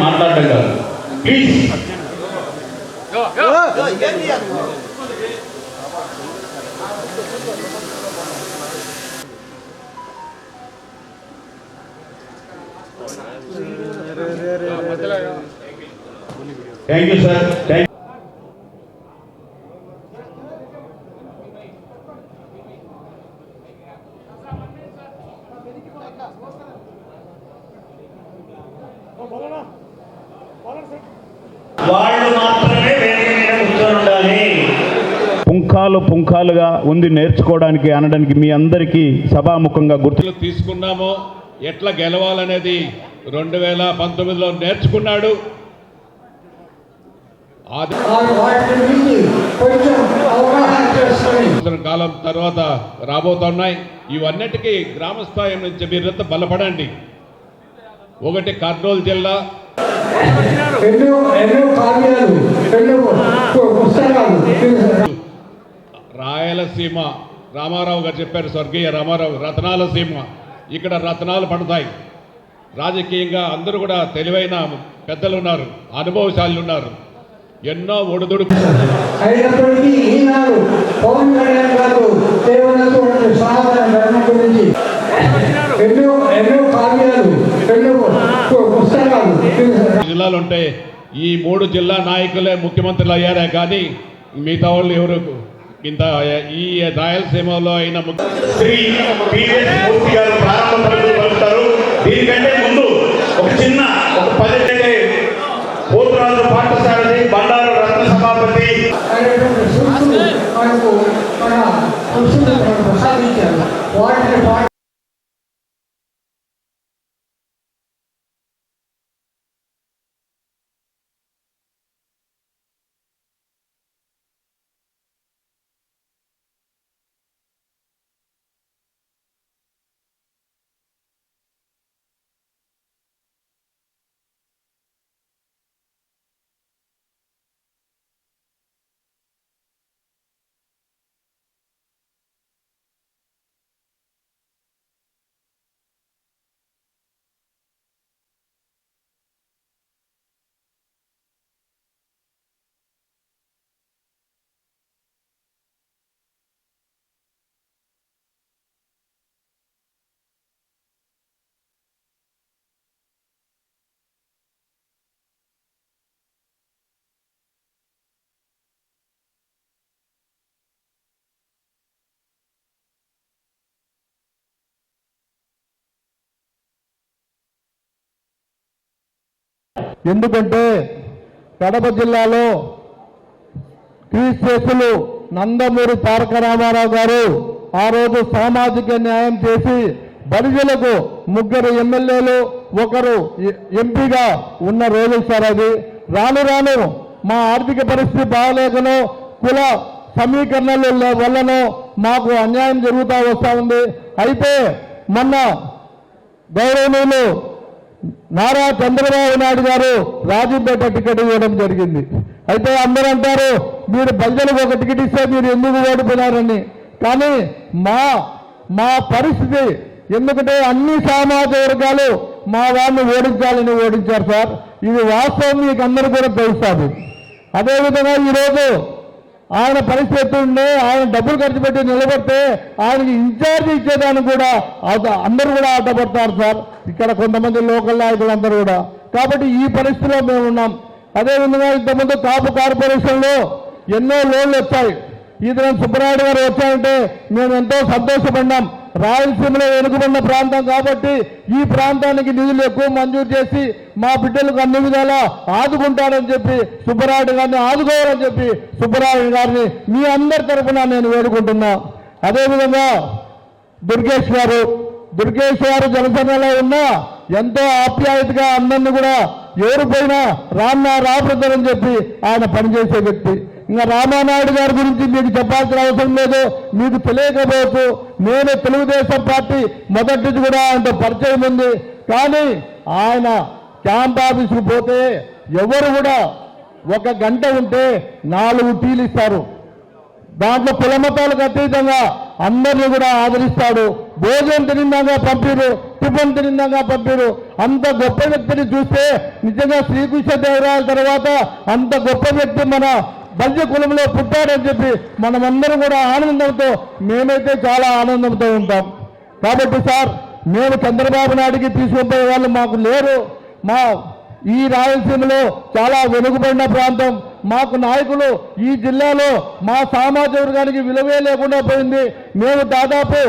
మాట్లాడటం కాదు. Please thank you sir thank వాళ్ళు మాత్రమే వేదిక మీద కూర్చొని ఉండాలి. పుంఖాలు పుంఖాలుగా ఉంది నేర్చుకోవడానికి అనడానికి మీ అందరికీ సభాముఖంగా గుర్తు ఎట్లు తీసుకున్నామో ఎట్లా గెలవాలనేది రెండు వేల పంతొమ్మిదిలో నేర్చుకున్నాడు. కాలం తర్వాత రాబోతున్నాయి. ఇవన్నిటికీ గ్రామ స్థాయి నుంచి మీరంతా బలపడండి. ఒకటి కర్నూలు జిల్లా. రాయలసీమ. రామారావు గారు చెప్పారు స్వర్గీయ రామారావు రత్నాల సీమ. ఇక్కడ రత్నాలు పడతాయి. రాజకీయంగా అందరూ కూడా తెలివైన పెద్దలు ఉన్నారు అనుభవశాలు ఉన్నారు. ఎన్నో ఒడిదుడుకు అయినప్పటికీ ఈనాడు పవన్ కళ్యాణ్ గారు దేవునటువంటి సనాతన ధర్మం గురించి ఎన్నో ఎన్నో కావ్యాలు ఎన్నో పు- పుస్తకాలు జిల్లాలు ఉంటే ఈ మూడు జిల్లా నాయకులే ముఖ్యమంత్రులు అయ్యారే కానీ మిగతా వాళ్ళు ఎవరు? ఇంత ఈ రాయలసీమలో అయిన ముఖ్య శ్రీ పిఎస్ మూర్తి గారు ప్రారంభ పలుకులు పలుకుతారు. దీనికంటే ముందు ఒక చిన్న ఒక పది పోతురాజు పాఠశాలని బండారు రత్న సభాపతి. వాటిని ఎందుకంటే కడప జిల్లాలో క్రీస్తులు నందమూరి తారక రామారావు గారు ఆ రోజు సామాజిక న్యాయం చేసి బడిజలకు ముగ్గురు ఎమ్మెల్యేలు ఒకరు ఎ- ఎంపీగా ఉన్న రోజు సార్ అది. రాను రాను మా ఆర్థిక పరిస్థితి బాగలేకను కుల సమీకరణల వల్లనో మాకు అన్యాయం జరుగుతూ వస్తూ ఉంది. అయితే మొన్న గౌరవనీయులు నారా చంద్రబాబు నాయుడు గారు రాజీపేట టికెట్ ఇవ్వడం జరిగింది. అయితే అందరూ అంటారు మీరు ప్రజలకు ఒక టికెట్ ఇస్తే మీరు ఎందుకు ఓడిపోయినారని. కానీ మా మా పరిస్థితి ఎందుకంటే అన్ని సామాజిక వర్గాలు మా వారిని ఓడించాలని ఓడించారు సార్. ఇది వాస్తవం మీకు అందరూ కూడా తెలుస్తుంది అదేవిధంగా ఈరోజు ఆయన పరిస్థితి ఉండే? ఆయన డబ్బులు ఖర్చు పెట్టి నిలబడితే ఆయనకి ఇన్ఛార్జ్ ఇచ్చేదానికి కూడా అందరూ కూడా ఆటపడతారు సార్. ఇక్కడ కొంతమంది లోకల్ నాయకులు అందరూ కూడా. కాబట్టి ఈ పరిస్థితిలో మేము ఉన్నాం. అదేవిధంగా ఇంతకుముందు కాపు కార్పొరేషన్లో ఎన్నో లోన్లు వచ్చాయి. ఈ దినం సుబ్బరాయుడు గారు వచ్చారంటే మేము ఎంతో సంతోషపడ్డాం. రాయలసీమలో వెనుకబడిన ప్రాంతం కాబట్టి ఈ ప్రాంతానికి నిధులు ఎక్కువ మంజూరు చేసి మా బిడ్డలకు అన్ని విధాలా ఆదుకుంటారని చెప్పి సుబ్బరాయుడు గారిని ఆదుకోవాలని చెప్పి సుబ్బరాయుడు గారిని మీ అందరి తరఫున నేను వేడుకుంటున్నా. అదేవిధంగా దుర్గేష్ గారు దుర్గేష్ గారు జనసేనలో ఉన్నా ఎంతో ఆప్యాయతగా అందరిని కూడా ఎవరు పోయినా రాన్నా రాబడతారని చెప్పి ఆయన పనిచేసే వ్యక్తి. ఇంకా రామానాయుడు గారి గురించి మీకు చెప్పాల్సిన అవసరం లేదు. మీకు తెలియకపోవచ్చు. నేను తెలుగుదేశం పార్టీ మొదటి నుంచి కూడా ఆయనతో పరిచయం ఉంది. కానీ ఆయన క్యాంప్ ఆఫీసుకు పోతే ఎవరు కూడా ఒక గంట ఉంటే నాలుగు టీలు ఇస్తారు. దాంట్లో పులమతాలకు అతీతంగా అందరినీ కూడా ఆదరిస్తాడు. భోజనం తినిందాగా పంపిరు టిఫిన్ తినిందాగా పంపిరు. అంత గొప్ప వ్యక్తిని చూస్తే నిజంగా శ్రీకృష్ణ దేవరాయల తర్వాత అంత గొప్ప వ్యక్తి మన బల్య కులంలో పుట్టాడని చెప్పి మనమందరం కూడా ఆనందంతో మేమైతే చాలా ఆనందంతో ఉంటాం. కాబట్టి సార్ మేము చంద్రబాబు నాయుడికి తీసుకుపోయే వాళ్ళు మాకు లేరు. మా ఈ రాయలసీమలో చాలా వెనుకబడిన ప్రాంతం. మాకు నాయకులు ఈ జిల్లాలో మా సామాజిక వర్గానికి విలువే లేకుండా పోయింది. మేము దాదాపు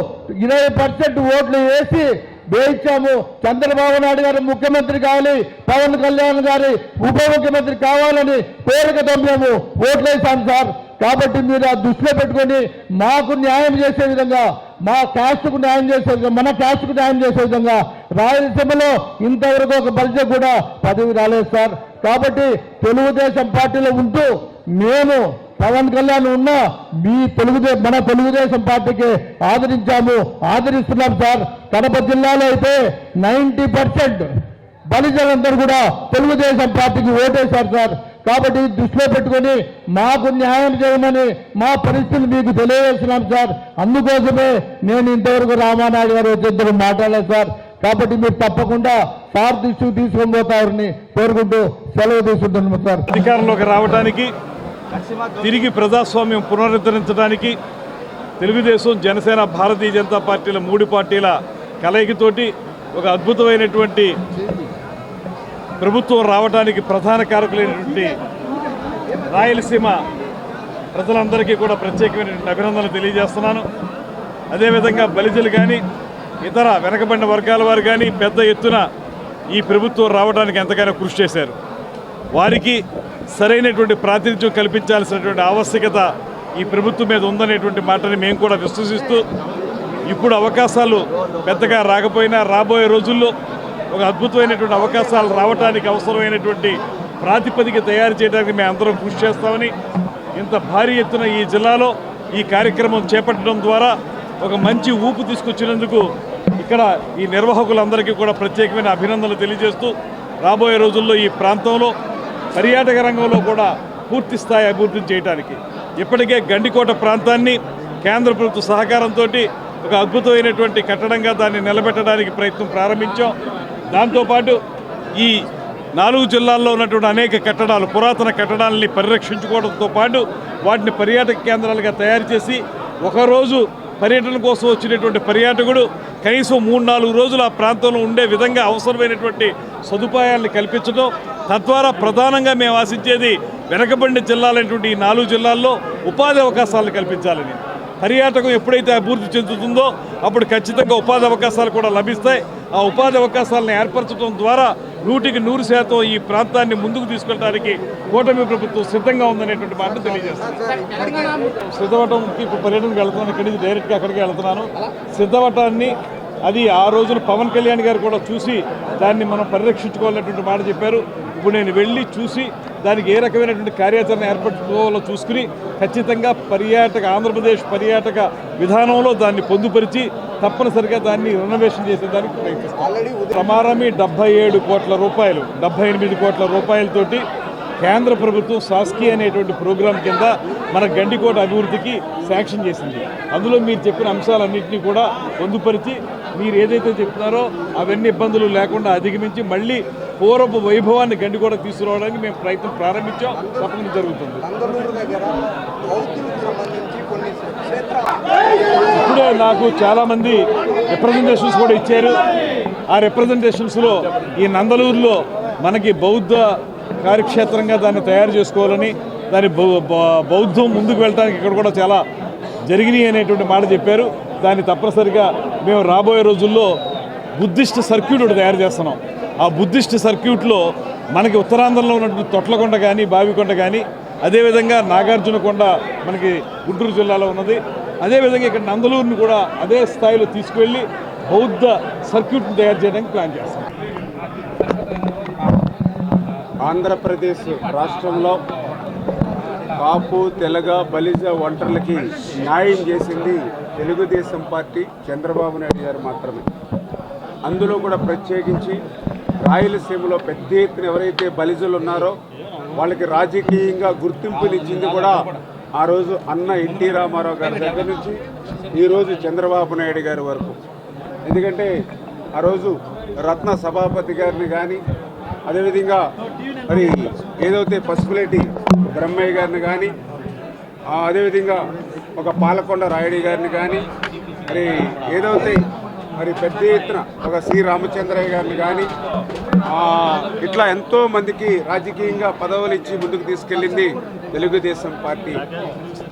ఇరవై పర్సెంట్ ఓట్లు వేసి వేయించాము. చంద్రబాబు నాయుడు గారు ముఖ్యమంత్రి కావాలి పవన్ కళ్యాణ్ గారి ఉప ముఖ్యమంత్రి కావాలని కోరికతో మేము ఓట్లేసాం సార్. కాబట్టి మీరు ఆ దృష్టిలో పెట్టుకొని మాకు న్యాయం చేసే విధంగా మా క్యాస్ట్కు న్యాయం చేసే విధంగా మన క్యాస్ట్కు న్యాయం చేసే విధంగా రాయలసీమలో ఇంతవరకు ఒక బడ్జెట్ కూడా పదవి రాలేదు సార్. కాబట్టి తెలుగుదేశం పార్టీలో ఉంటూ మేము పవన్ కళ్యాణ్ ఉన్న మీ తెలుగుదే మన తెలుగుదేశం పార్టీకి ఆదరించాము. ఆదరిస్తున్నాం సార్. కడప జిల్లాలో అయితే నైంటీ పర్సెంట్ బలిజలందరూ కూడా తెలుగుదేశం పార్టీకి ఓటేశారు సార్. కాబట్టి దృష్టిలో పెట్టుకొని మాకు న్యాయం చేయమని మా పరిస్థితులు మీకు తెలియజేస్తున్నాం సార్. అందుకోసమే నేను ఇంతవరకు రామానాయుడు గారు వచ్చేద్దరు మాట్లాడలేదు సార్. కాబట్టి మీరు తప్పకుండా సార్ దృష్టికి తీసుకొని పోతారని కోరుకుంటూ సెలవు తీసుకుంటున్నాం సార్. అధికారంలోకి రావడానికి తిరిగి ప్రజాస్వామ్యం పునరుద్ధరించడానికి తెలుగుదేశం జనసేన భారతీయ జనతా పార్టీల మూడు పార్టీల కలయికతోటి ఒక అద్భుతమైనటువంటి ప్రభుత్వం రావడానికి ప్రధాన కారకులైనటువంటి రాయలసీమ ప్రజలందరికీ కూడా ప్రత్యేకమైనటువంటి అభినందనలు తెలియజేస్తున్నాను. అదేవిధంగా బలిజలు కానీ ఇతర వెనకబడిన వర్గాల వారు కానీ పెద్ద ఎత్తున ఈ ప్రభుత్వం రావడానికి ఎంతగానో కృషి చేశారు. వారికి సరైనటువంటి ప్రాతినిధ్యం కల్పించాల్సినటువంటి ఆవశ్యకత ఈ ప్రభుత్వం మీద ఉందనేటువంటి మాటని మేము కూడా విశ్వసిస్తూ ఇప్పుడు అవకాశాలు పెద్దగా రాకపోయినా రాబోయే రోజుల్లో ఒక అద్భుతమైనటువంటి అవకాశాలు రావడానికి అవసరమైనటువంటి ప్రాతిపదిక తయారు చేయడానికి మేము అందరం కృషి చేస్తామని ఇంత భారీ ఎత్తున ఈ జిల్లాలో ఈ కార్యక్రమం చేపట్టడం ద్వారా ఒక మంచి ఊపు తీసుకొచ్చినందుకు ఇక్కడ ఈ నిర్వాహకులందరికీ కూడా ప్రత్యేకమైన అభినందనలు తెలియజేస్తూ రాబోయే రోజుల్లో ఈ ప్రాంతంలో పర్యాటక రంగంలో కూడా పూర్తి స్థాయి అభివృద్ధి చేయడానికి ఇప్పటికే గండికోట ప్రాంతాన్ని కేంద్ర ప్రభుత్వ సహకారంతో ఒక అద్భుతమైనటువంటి కట్టడంగా దాన్ని నిలబెట్టడానికి ప్రయత్నం ప్రారంభించాం. దాంతోపాటు ఈ నాలుగు జిల్లాల్లో ఉన్నటువంటి అనేక కట్టడాలు పురాతన కట్టడాలని పరిరక్షించుకోవడంతో పాటు వాటిని పర్యాటక కేంద్రాలుగా తయారు చేసి ఒకరోజు పర్యటన కోసం వచ్చినటువంటి పర్యాటకుడు కనీసం మూడు నాలుగు రోజులు ఆ ప్రాంతంలో ఉండే విధంగా అవసరమైనటువంటి సదుపాయాలను కల్పించడం తద్వారా ప్రధానంగా మేము ఆశించేది వెనకబడిన జిల్లాలైనటువంటి ఈ నాలుగు జిల్లాల్లో ఉపాధి అవకాశాలను కల్పించాలని. పర్యాటకం ఎప్పుడైతే అభివృద్ధి చెందుతుందో అప్పుడు ఖచ్చితంగా ఉపాధి అవకాశాలు కూడా లభిస్తాయి. ఆ ఉపాధి అవకాశాలను ఏర్పరచడం ద్వారా నూటికి నూరు శాతం ఈ ప్రాంతాన్ని ముందుకు తీసుకెళ్ళడానికి కూటమి ప్రభుత్వం సిద్ధంగా ఉందనేటువంటి మాటను తెలియజేస్తాను సిద్ధవటంకి ఇప్పుడు పర్యటనకు వెళ్తున్నాను ఇక్కడి నుంచి డైరెక్ట్గా అక్కడికి వెళ్తున్నాను. సిద్ధవటాన్ని అది ఆ రోజున పవన్ కళ్యాణ్ గారు కూడా చూసి దాన్ని మనం పరిరక్షించుకోవాలనేటువంటి మాట చెప్పారు. ఇప్పుడు నేను వెళ్ళి చూసి దానికి ఏ రకమైనటువంటి కార్యాచరణ ఏర్పరచుకోవాలో చూసుకుని ఖచ్చితంగా పర్యాటక ఆంధ్రప్రదేశ్ పర్యాటక విధానంలో దాన్ని పొందుపరిచి తప్పనిసరిగా దాన్ని రెనోవేషన్ చేసేదానికి ప్రయత్నిస్తాం. ప్రమారమి డెబ్బై ఏడు కోట్ల రూపాయలు డెబ్బై ఎనిమిది కోట్ల రూపాయలతోటి కేంద్ర ప్రభుత్వం సాస్కి అనేటువంటి ప్రోగ్రాం కింద మన గండికోట అభివృద్ధికి శాంక్షన్ చేసింది. అందులో మీరు చెప్పిన అంశాలన్నింటినీ కూడా పొందుపరిచి మీరు ఏదైతే చెప్తున్నారో అవన్నీ ఇబ్బందులు లేకుండా అధిగమించి మళ్ళీ పూర్వపు వైభవాన్ని గండికోట తీసుకురావడానికి మేము ప్రయత్నం ప్రారంభించాం. తప్పకుండా జరుగుతుంది. ఇప్పుడే నాకు చాలామంది రిప్రజెంటేషన్స్ కూడా ఇచ్చారు. ఆ రిప్రజెంటేషన్స్లో ఈ నందలూరులో మనకి బౌద్ధ కార్యక్షేత్రంగా దాన్ని తయారు చేసుకోవాలని దాని బౌద్ధం ముందుకు వెళ్ళడానికి ఇక్కడ కూడా చాలా జరిగినాయి అనేటువంటి మాట చెప్పారు. దాన్ని తప్పనిసరిగా మేము రాబోయే రోజుల్లో బుద్ధిస్ట్ సర్క్యూట్ ఒకటి తయారు చేస్తున్నాం. ఆ బుద్ధిస్ట్ సర్క్యూట్లో మనకి ఉత్తరాంధ్రలో ఉన్నటువంటి తొట్లకొండ కానీ బావికొండ కానీ అదేవిధంగా నాగార్జునకొండ మనకి గుంటూరు జిల్లాలో ఉన్నది. అదేవిధంగా ఇక్కడ నందలూరుని కూడా అదే స్థాయిలో తీసుకువెళ్ళి బౌద్ధ సర్క్యూట్ని తయారు చేయడానికి ప్లాన్ చేస్తాం. ఆంధ్రప్రదేశ్ రాష్ట్రంలో కాపు తెలగ బలిజ ఒంటర్లకి న్యాయం చేసింది తెలుగుదేశం పార్టీ చంద్రబాబు నాయుడు గారు మాత్రమే. అందులో కూడా ప్రత్యేకించి రాయలసీమలో పెద్ద ఎత్తున ఎవరైతే బలిజులు ఉన్నారో వాళ్ళకి రాజకీయంగా గుర్తింపునిచ్చింది కూడా ఆ రోజు అన్న ఎన్టీ రామారావు గారి దగ్గర నుంచి ఈరోజు చంద్రబాబు నాయుడు గారి వరకు. ఎందుకంటే ఆ రోజు రత్న సభాపతి గారిని కానీ అదేవిధంగా మరి ఏదైతే పసుపులేటి బ్రహ్మయ్య గారిని కానీ అదేవిధంగా ఒక పాలకొండ రాయుడి గారిని కానీ మరి ఏదైతే మరి పెద్ద ఎత్తున ఒక సి. రామచంద్రయ్య గారిని కానీ ఇట్లా ఎంతో మందికి రాజకీయంగా పదవులు ఇచ్చి ముందుకు తీసుకెళ్ళింది తెలుగుదేశం పార్టీ.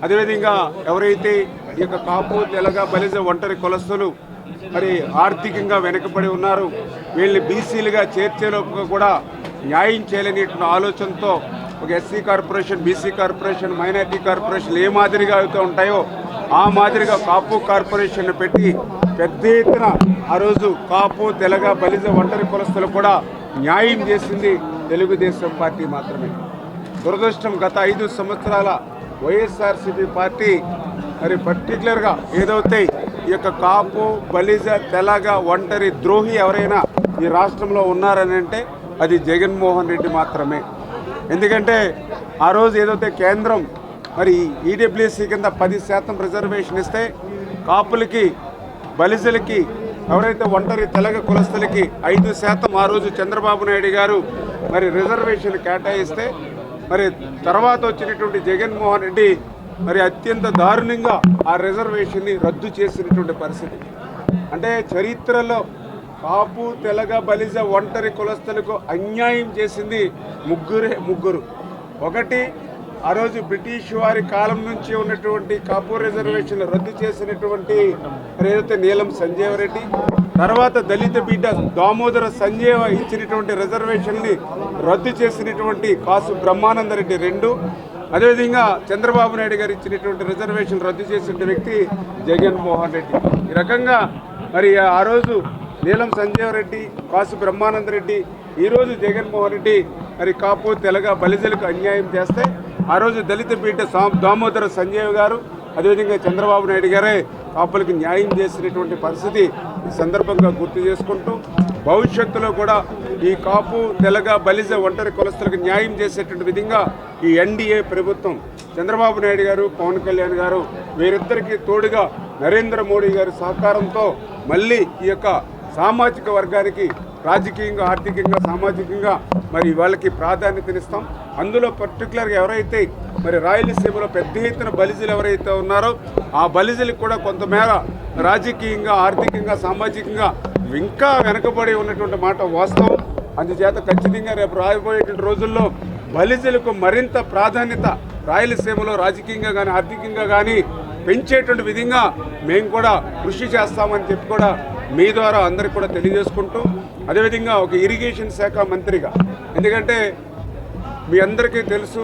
అదేవిధంగా ఎవరైతే ఈ యొక్క కాపు తెలగ బలిజ ఒంటరి కులస్తులు మరి ఆర్థికంగా వెనుకబడి ఉన్నారు వీళ్ళని బీసీలుగా చేర్చేలోపు కూడా న్యాయం చేయలేనిటువంటి ఆలోచనతో ఒక SC corporation BC corporation minority corporation ఏ మాదిరిగా అయితే ఉంటాయో ఆ మాదిరిగా కాపు కార్పొరేషన్ పెట్టి పెద్ద ఎత్తున ఆ రోజు కాపు తెలగ బలిజ ఒంటరి కులస్తులు కూడా న్యాయం చేసింది తెలుగుదేశం పార్టీ మాత్రమే. దురదృష్టం గత ఐదు సంవత్సరాల వైఎస్ఆర్సీపీ పార్టీ మరి పర్టికులర్గా ఏదైతే ఈ యొక్క కాపు బలిజ తెలగ ఒంటరి ద్రోహి ఎవరైనా ఈ రాష్ట్రంలో ఉన్నారని అంటే అది జగన్మోహన్ రెడ్డి మాత్రమే. ఎందుకంటే ఆ రోజు ఏదైతే కేంద్రం మరి ఈడబ్ల్యూసీ కింద పది శాతం రిజర్వేషన్ ఇస్తే కాపులకి బలిజలకి ఎవరైతే ఒంటరి తెలగ కులస్తులకి ఐదు శాతం ఆ రోజు చంద్రబాబు నాయుడు గారు మరి రిజర్వేషన్ కేటాయిస్తే మరి తర్వాత వచ్చినటువంటి జగన్మోహన్ రెడ్డి మరి అత్యంత దారుణంగా ఆ రిజర్వేషన్ని రద్దు చేసినటువంటి పరిస్థితి. అంటే చరిత్రలో కాపు తెలగ బలిజ ఒంటరి కులస్తులకు అన్యాయం చేసింది ముగ్గురే ముగ్గురు. ఒకటి ఆ రోజు బ్రిటిష్ వారి కాలం నుంచి ఉన్నటువంటి కాపు రిజర్వేషన్ రద్దు చేసినటువంటి ప్రేరిత నీలం సంజీవ రెడ్డి తర్వాత దళిత బిడ్డ దామోదర సంజీవ ఇచ్చినటువంటి రిజర్వేషన్ని రద్దు చేసినటువంటి కాసు బ్రహ్మానంద రెడ్డి రెండు. అదేవిధంగా చంద్రబాబు నాయుడు గారు ఇచ్చినటువంటి రిజర్వేషన్ రద్దు చేసిన వ్యక్తి జగన్మోహన్ రెడ్డి. ఈ రకంగా మరి ఆ రోజు నీలం సంజీవరెడ్డి కాసు బ్రహ్మానంద రెడ్డి ఈరోజు జగన్మోహన్ రెడ్డి మరి కాపు తెలగ బలిజలకు అన్యాయం చేస్తే ఆ రోజు దళిత పీఠ దామోదర సంజయ్ గారు అదేవిధంగా చంద్రబాబు నాయుడు గారే కాపులకు న్యాయం చేసినటువంటి పరిస్థితి ఈ సందర్భంగా గుర్తు చేసుకుంటూ భవిష్యత్తులో కూడా ఈ కాపు తెలగ బలిజ ఒంటరి కులస్తులకు న్యాయం చేసేటువంటి విధంగా ఈ ఎన్డీఏ ప్రభుత్వం చంద్రబాబు నాయుడు గారు పవన్ కళ్యాణ్ గారు వీరిద్దరికీ తోడుగా నరేంద్ర మోడీ గారి సహకారంతో మళ్ళీ ఈ యొక్క సామాజిక వర్గానికి రాజకీయంగా ఆర్థికంగా సామాజికంగా మరి వాళ్ళకి ప్రాధాన్యతనిస్తాం అందులో పర్టికులర్గా ఎవరైతే మరి రాయలసీమలో పెద్ద ఎత్తున బలిజలు ఎవరైతే ఉన్నారో ఆ బలిజలకు కూడా కొంతమేర రాజకీయంగా ఆర్థికంగా సామాజికంగా ఇంకా వెనకబడి ఉన్నటువంటి మాట వాస్తవం. అందుచేత ఖచ్చితంగా రేపు రాబోయేటువంటి రోజుల్లో బలిజలకు మరింత ప్రాధాన్యత రాయలసీమలో రాజకీయంగా కానీ ఆర్థికంగా కానీ పెంచేటువంటి విధంగా మేము కూడా కృషి చేస్తామని చెప్పి కూడా మీ ద్వారా అందరికి కూడా తెలియజేసుకుంటూ అదేవిధంగా ఒక ఇరిగేషన్ శాఖ మంత్రిగా. ఎందుకంటే మీ అందరికీ తెలుసు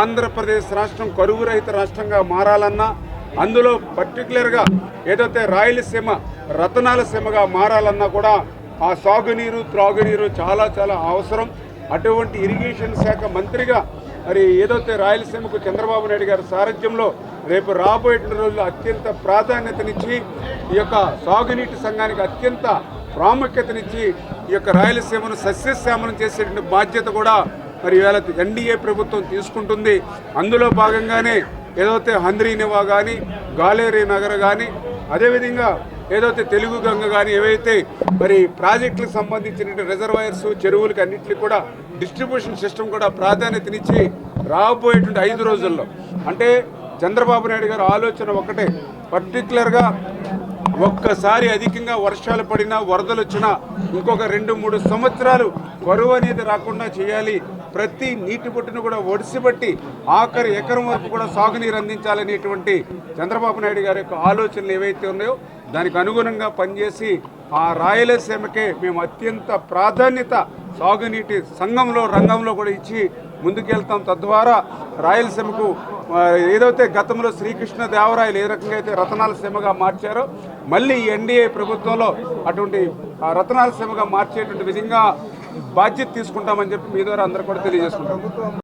ఆంధ్రప్రదేశ్ రాష్ట్రం కరువు రహిత రాష్ట్రంగా మారాలన్నా అందులో పర్టికులర్గా ఏదైతే రాయలసీమ రతనాల సీమగా మారాలన్నా కూడా ఆ సాగునీరు త్రాగునీరు చాలా చాలా అవసరం. అటువంటి ఇరిగేషన్ శాఖ మంత్రిగా మరి ఏదైతే రాయలసీమకు చంద్రబాబు నాయుడు గారి సారథ్యంలో రేపు రాబోయే రోజుల్లో అత్యంత ప్రాధాన్యతనిచ్చి ఈ యొక్క సాగునీటి సంఘానికి అత్యంత ప్రాముఖ్యతనిచ్చి ఈ యొక్క రాయలసీమను సస్యశ్యామనం చేసేటువంటి బాధ్యత కూడా మరి ఇవాళ ఎన్డీఏ ప్రభుత్వం తీసుకుంటుంది. అందులో భాగంగానే ఏదైతే హంద్రీనివా కానీ గాలేరి నగర్ కానీ అదేవిధంగా ఏదైతే తెలుగు గంగ కానీ ఏవైతే మరి ప్రాజెక్టులకు సంబంధించిన రిజర్వాయర్స్ చెరువులకి అన్నింటికి కూడా డిస్ట్రిబ్యూషన్ సిస్టమ్ కూడా ప్రాధాన్యతనిచ్చి రాబోయేటువంటి ఐదు రోజుల్లో. అంటే చంద్రబాబు నాయుడు గారు ఆలోచన ఒకటే పర్టికులర్గా ఒక్కసారి అధికంగా వర్షాలు పడినా వరదలు వచ్చినా ఇంకొక రెండు మూడు సంవత్సరాలు కరువు అనేది రాకుండా చేయాలి. ప్రతి నీటి బొట్టును కూడా ఒడిసిబట్టి ఆఖరి ఎకరం వరకు కూడా సాగునీరు అందించాలనేటువంటి చంద్రబాబు నాయుడు గారి యొక్క ఆలోచనలు ఏవైతే ఉన్నాయో దానికి అనుగుణంగా పనిచేసి ఆ రాయలసీమకే మేము అత్యంత ప్రాధాన్యత సాగునీటి సంఘంలో రంగంలో కూడా ఇచ్చి ముందుకెళ్తాం. తద్వారా రాయలసీమకు ఏదైతే గతంలో శ్రీకృష్ణ దేవరాయలు ఏ రకంగా అయితే రతనాల సీమగా మార్చారో మళ్ళీ ఎన్డీఏ ప్రభుత్వంలో అటువంటి రతనాల సీమగా మార్చేటువంటి విధంగా బాధ్యత తీసుకుంటామని చెప్పి మీ ద్వారా అందరూ కూడా తెలియజేసుకుంటాం.